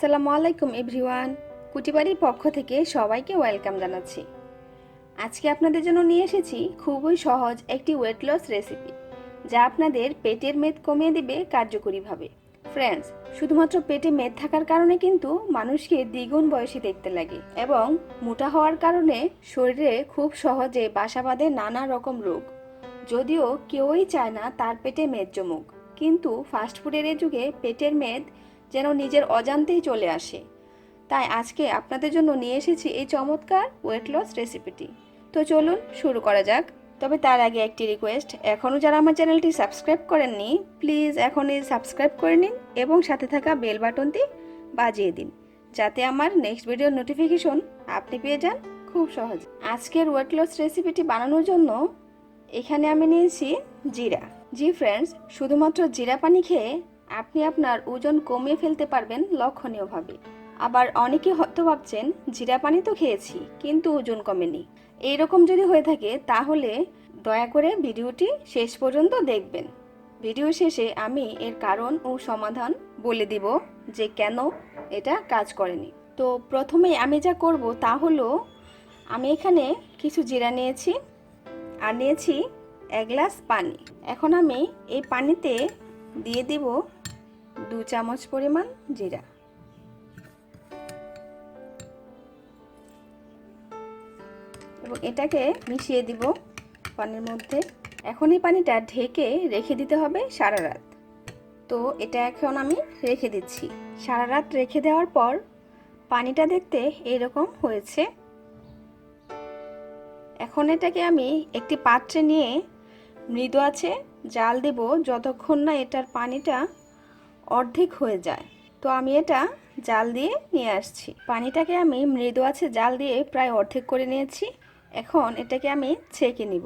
আসসালামু আলাইকুম এভরিওয়ান। কুটিবাড়ির পক্ষ থেকে সবাইকে ওয়েলকাম জানাচ্ছি। আজকে আপনাদের জন্য নিয়ে এসেছি খুবই সহজ একটি ওয়েট লস রেসিপি যা আপনাদের পেটের মেদ কমিয়ে দেবে কার্যকরীভাবে। ফ্রেন্ডস শুধুমাত্র পেটে মেদ থাকার কারণে কিন্তু মানুষকে দ্বিগুণ বয়সী দেখতে লাগে এবং মোটা হওয়ার কারণে শরীরে খুব সহজে বাসা বাঁধে নানা রকম রোগ। যদিও কেউই চায় না তার পেটে মেদ জমুক, কিন্তু ফাস্টফুডের এ যুগে পেটের মেদ যেন নিজের অজান্তেই চলে আসে। তাই আজকে আপনাদের জন্য নিয়ে এসেছি এই চমৎকার ওয়েট লস রেসিপিটি তো চলুন শুরু করা যাক। তবে তার আগে একটি রিকোয়েস্ট এখনও যারা আমার চ্যানেলটি সাবস্ক্রাইব করেননি প্লিজ এখনই সাবস্ক্রাইব করে নিন এবং সাথে থাকা বেল বাটনটি বাজিয়ে দিন, যাতে আমার নেক্সট ভিডিওর নোটিফিকেশন আপনি পেয়ে যান খুব সহজ। আজকের ওয়েট লস রেসিপিটি বানানোর জন্য এখানে আমি নিয়েছি জিরা। জি ফ্রেন্ডস শুধুমাত্র জিরা পানি খেয়ে আপনি আপনার ওজন কমিয়ে ফেলতে পারবেন লক্ষণীয়ভাবে। আবার অনেকে হয়তো ভাবছেন, জিরা পানি তো খেয়েছি, কিন্তু ওজন কমেনি। এইরকম যদি হয়ে থাকে, তাহলে দয়া করে ভিডিওটি শেষ পর্যন্ত দেখবেন। ভিডিও শেষে আমি এর কারণ ও সমাধান বলে দিব যে কেন এটা কাজ করেনি। তো প্রথমেই আমি যা করব তা হলো, আমি এখানে কিছু জিরা নিয়েছি আর নিয়েছি এক গ্লাস পানি। এখন আমি এই পানিতে দিয়ে দিব দু চামচ পরিমাণ জিরা। এবং এটাকে মিশিয়ে দিব পানির মধ্যে। এখন এই পানিটা ঢেকে রেখে দিতে হবে সারা রাত। তো এটা এখন আমি রেখে দিচ্ছি। সারা রাত রেখে দেওয়ার পর পানিটা দেখতে এরকম হয়েছে। এখন এটাকে আমি একটি পাত্রে নিয়ে মৃদু আছে জাল দেব। যতক্ষণ না এটার পানিটা অর্ধেক হয়ে যায়। তো আমি এটা জাল দিয়ে নিয়ে আসছি। পানিটাকে আমি মৃদু আছে জাল দিয়ে প্রায় অর্ধেক করে নিয়েছি। এখন এটাকে আমি ছেঁকে নিব।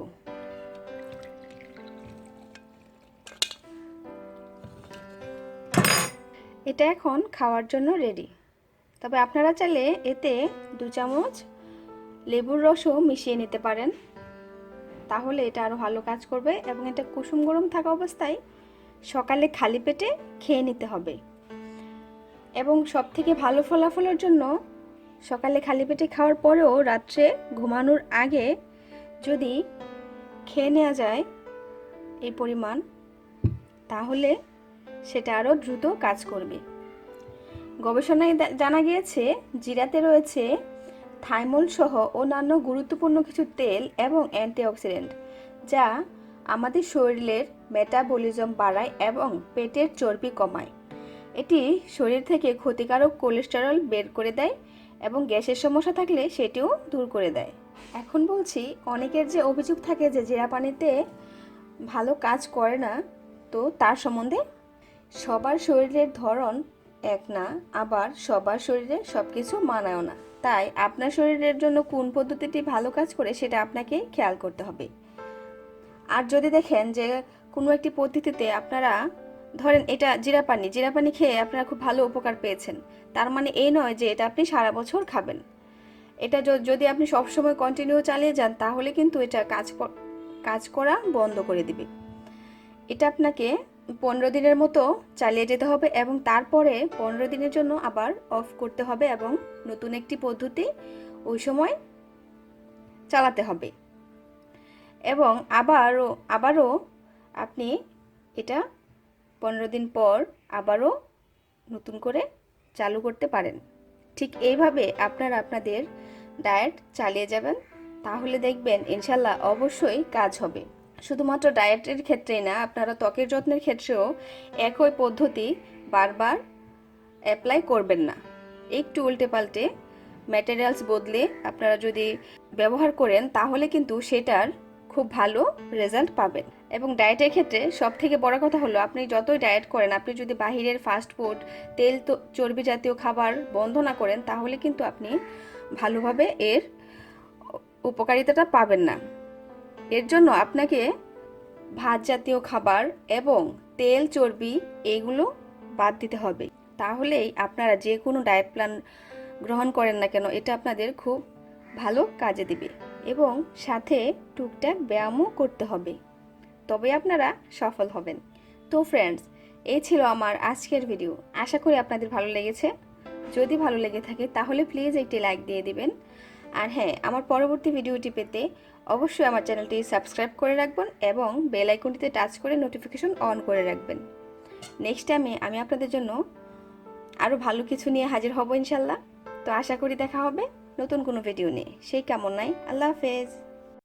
এটা এখন খাওয়ার জন্য রেডি তবে আপনারা চাইলে এতে দু চামচ লেবুর রসও মিশিয়ে নিতে পারেন। তাহলে এটা আরও ভালো কাজ করবে এবং এটা কুসুম গরম থাকা অবস্থায় সকালে খালি পেটে খেয়ে নিতে হবে। এবং সব থেকে ভালো ফলাফলের জন্য সকালে খালি পেটে খাওয়ার পরেও রাত্রে ঘুমানোর আগে যদি খেয়ে নেওয়া যায় এই পরিমাণ, তাহলে সেটা আরও দ্রুত কাজ করবে। গবেষণায় জানা গিয়েছে জিরাতে রয়েছে থাইমল সহ অন্যান্য গুরুত্বপূর্ণ কিছু তেল এবং অ্যান্টিঅক্সিডেন্ট, যা আমাদের শরীরের মেটাবলিজম বাড়ায় এবং পেটের চর্বি কমায়। এটি শরীর থেকে ক্ষতিকারক কোলেস্টেরল বের করে দেয় এবং গ্যাসের সমস্যা থাকলে সেটিও দূর করে দেয়। এখন বলছি, অনেকের যে অভিযোগ থাকে যে জিরা পানিতে ভালো কাজ করে না, তো তার সম্বন্ধে? সবার শরীরের ধরন এক না, আবার সবার শরীরে সব কিছু মানায়ও না। তাই আপনার শরীরের জন্য কোন পদ্ধতিটি ভালো কাজ করে সেটা আপনাকে খেয়াল করতে হবে। আর যদি দেখেন যে কোনো একটি পদ্ধতিতে আপনারা, ধরেন এটা জিরা পানি জিরা পানি খেয়ে আপনারা খুব ভালো উপকার পেয়েছেন। তার মানে এই নয় যে এটা আপনি সারা বছর খাবেন। এটা যদি আপনি সবসময় কন্টিনিউ চালিয়ে যান, তাহলে কিন্তু এটা কাজ কাজ করা বন্ধ করে দিবে। এটা আপনাকে পনেরো দিনের মতো চালিয়ে যেতে হবে এবং তারপরে পনেরো দিনের জন্য আবার অফ করতে হবে এবং নতুন একটি পদ্ধতি ওই সময় চালাতে হবে। এবং আবারও আবারও আপনি এটা পনেরো দিন পর আবারও নতুন করে চালু করতে পারেন। ঠিক এইভাবে আপনারা আপনাদের ডায়েট চালিয়ে যাবেন, তাহলে দেখবেন ইনশাল্লাহ অবশ্যই কাজ হবে। শুধুমাত্র ডায়েটের ক্ষেত্রেই না, আপনারা ত্বকের যত্নের ক্ষেত্রেও একই পদ্ধতি বারবার অ্যাপ্লাই করবেন না। একটু উল্টে পাল্টে ম্যাটেরিয়ালস বদলে আপনারা যদি ব্যবহার করেন, তাহলে কিন্তু সেটার খুব ভালো রেজাল্ট পাবেন। এবং ডায়েটের ক্ষেত্রে সব থেকে বড় কথা হলো, আপনি যতই ডায়েট করেন, আপনি যদি বাহিরের ফাস্ট ফুড তেল চর্বি জাতীয় খাবার বন্ধ না করেন, তাহলে কিন্তু আপনি ভালোভাবে এর উপকারিতাটা পাবেন না। এর জন্য আপনাকে ভাত জাতীয় খাবার এবং তেল, চর্বি এগুলো বাদ দিতে হবে। তাহলেই আপনারা যে কোনো ডায়েট প্ল্যান গ্রহণ করেন না কেন, এটা আপনাদের খুব ভালো কাজে দিবে। এবং সাথে টুকটাক ব্যায়ামও করতে হবে। তবে আপনারা সফল হবেন। তো ফ্রেন্ডস এই ছিল আমার আজকের ভিডিও আশা করি আপনাদের ভালো লেগেছে। যদি ভালো লেগে থাকে, তাহলে প্লিজ একটি লাইক দিয়ে দিবেন। আর হ্যাঁ আমার পরবর্তী ভিডিওটি পেতে অবশ্যই আমার চ্যানেলটি সাবস্ক্রাইব করে রাখবেন এবং বেল আইকনটিতে টাচ করে নোটিফিকেশন অন করে রাখবেন। নেক্সট টাইমে আমি আপনাদের জন্য আরও ভালো কিছু নিয়ে হাজির হব ইনশাল্লাহ। তো আশা করি দেখা হবে। নতুন কোনো ভিডিও নিয়ে। সেই কামনায় আল্লাহ হাফেজ।